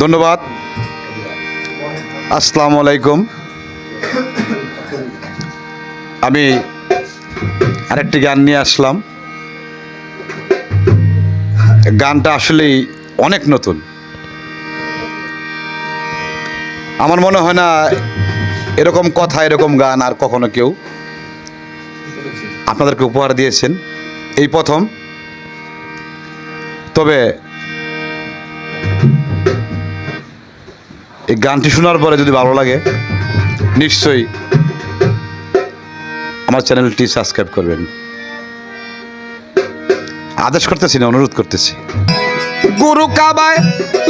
ধন্যবাদ। আসসালামু আলাইকুম। আমি আরেকটি গান নিয়ে আসলাম। গানটা আসলেই অনেক নতুন। আমার মনে হয় না এরকম কথা, এরকম গান আর কখনো কেউ আপনাদেরকে উপহার দিয়েছেন। এই প্রথম। তবে এই গানটি শোনার পরে যদি ভালো লাগে, নিশ্চয়ই আমার চ্যানেলটি সাবস্ক্রাইব করবেন। আদেশ করতেছি না, অনুরোধ করতেছি। গুরু কাবায়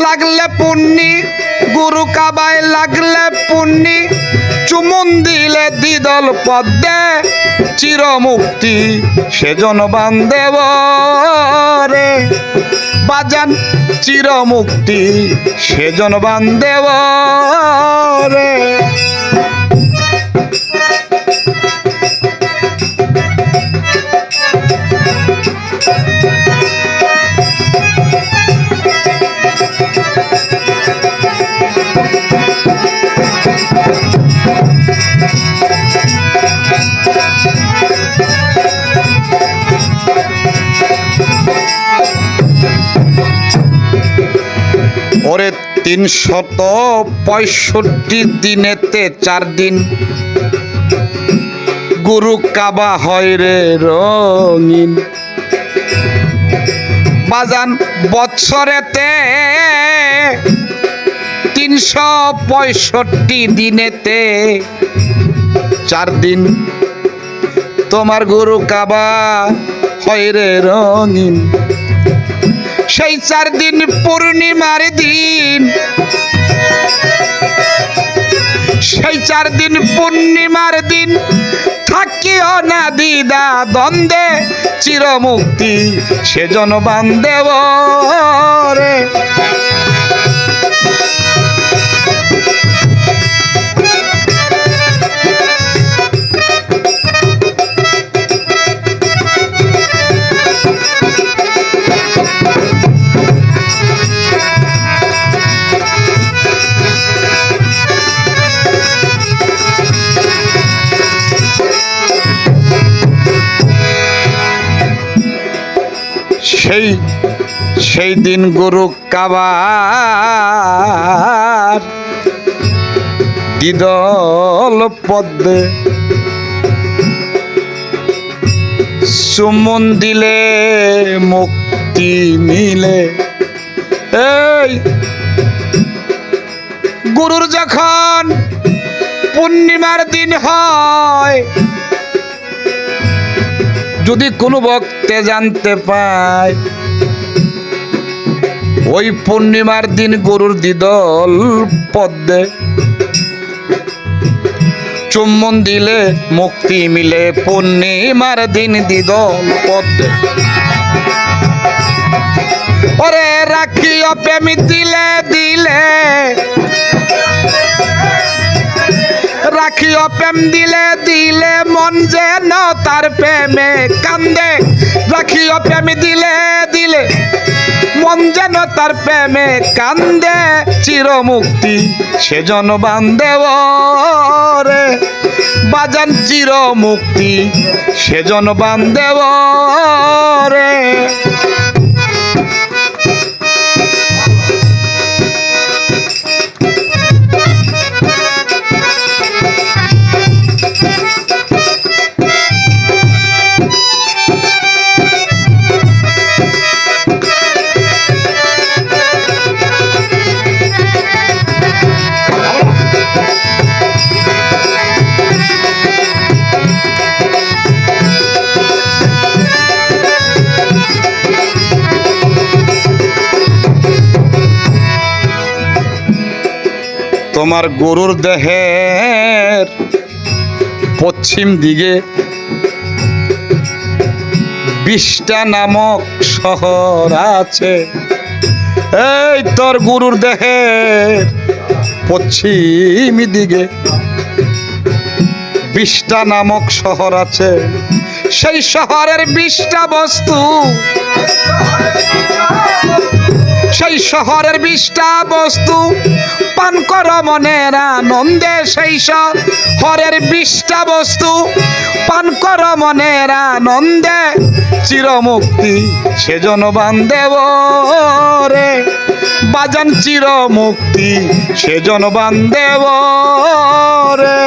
লাগলে পুণ্যি, গুরু কাবায় লাগলে পুণ্যি চুমুন দিলে দ্বিদল পদ্মে চিরমুক্তি সেজন বান্ধব রে বাজান চিরমুক্তি সেজন বান্ধব রে ওরে তিনশত পঁয়ষট্টি দিনেতে চার দিন গুরু কাবা হয় রে রঙিন। বাজান বৎসরেতে তিনশো পঁয়ষট্টি দিনেতে চার দিন। তোমার গুরু কাবা হয় রে রঙিন। সেই চার দিন পূর্ণিমার দিন। সেই চার দিন পূর্ণিমার দিন থাকিও না দিদা দ্বন্দ্বে, চিরমুক্তি সেজন বান্ধব রে। সেই সেই দিন গুরু কাবার দিদল পদ্মে সুমন দিলে, মুক্তি মিলে। এই, গুরুর যখন পূর্ণিমার দিন হয় যদি কোনো ভক্তে জানতে পায়, ওই পূর্ণিমার দিন গরুর দিদল পদ্মে। চুম্বন দিলে মুক্তি মিলে পূর্ণিমার দিন দিদল পদ্মে। ওরে রাখিও প্রেমী দিলে দিলে রাখিও প্রেম দিলে দিলে মন যেন তার প্রেমে কান্দে। রাখিও প্রেম দিলে দিলে মন যেন তার প্রেমে কান্দে। চিরমুক্তি সেজন বান্ধে রে বাজান চিরমুক্তি সেজন বান্ধে রে তোমার গরুর দেহের পশ্চিম দিকে বিশটা নামক শহর আছে। এই তোর গরুর দেহের পশ্চিম দিকে বিশটা নামক শহর আছে। সেই শহরের বিশটা বস্তু সেই শহরের বিষ্টা বস্তু। পান কর মনের আনন্দে সেই শহরের বিষ্টা বস্তু। পান কর মনের আনন্দে চিরমুক্তি সেজন বান্ধব রে। বাজান চিরমুক্তি সেজন বান্ধব রে।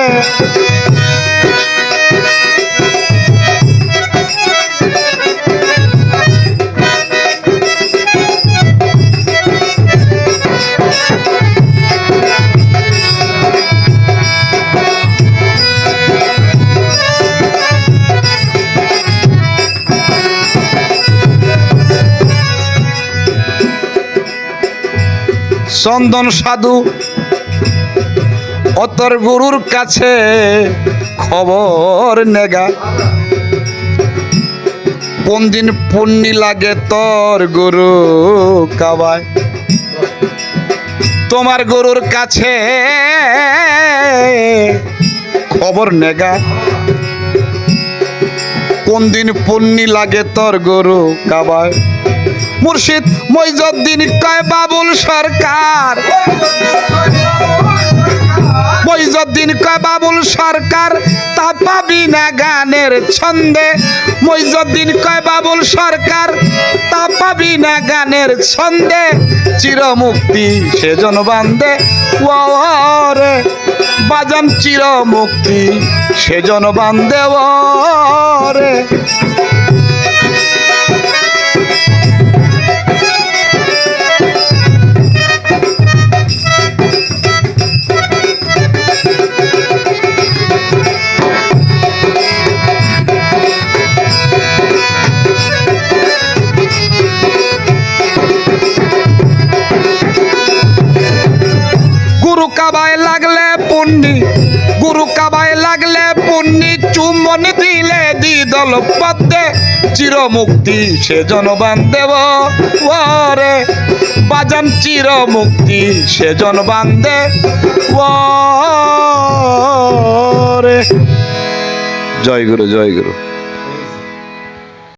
চন্দন সাধু, অতর গুরুর কাছে খবর নেগা। কোন দিন পুণ্যি লাগে তোর গুরু কাবায়। তোমার গুরুর কাছে খবর নেগা। কোন দিন পুণ্যি লাগে তোর গরু কাবায়। মুর্শিদ মইজুদ্দিন কয় বাবুল সরকার। মইজুদ্দিন কয় বাবুল সরকার তা পাবি না গানের ছন্দে। মইজুদ্দিন কয় বাবুল সরকার তা পাবি না গানের ছন্দে। চিরমুক্তি সেজন বান্দে, ওরে। বাজান চিরমুক্তি সেজন বান্দে, ওরে। চুম্বন দিলে দিদল পদ্মে, চিরমুক্তি সে জনবান দেব ওরে বাজান চিরমুক্তি সে জনবান দে ওরে জয় গুরু জয় গুরু।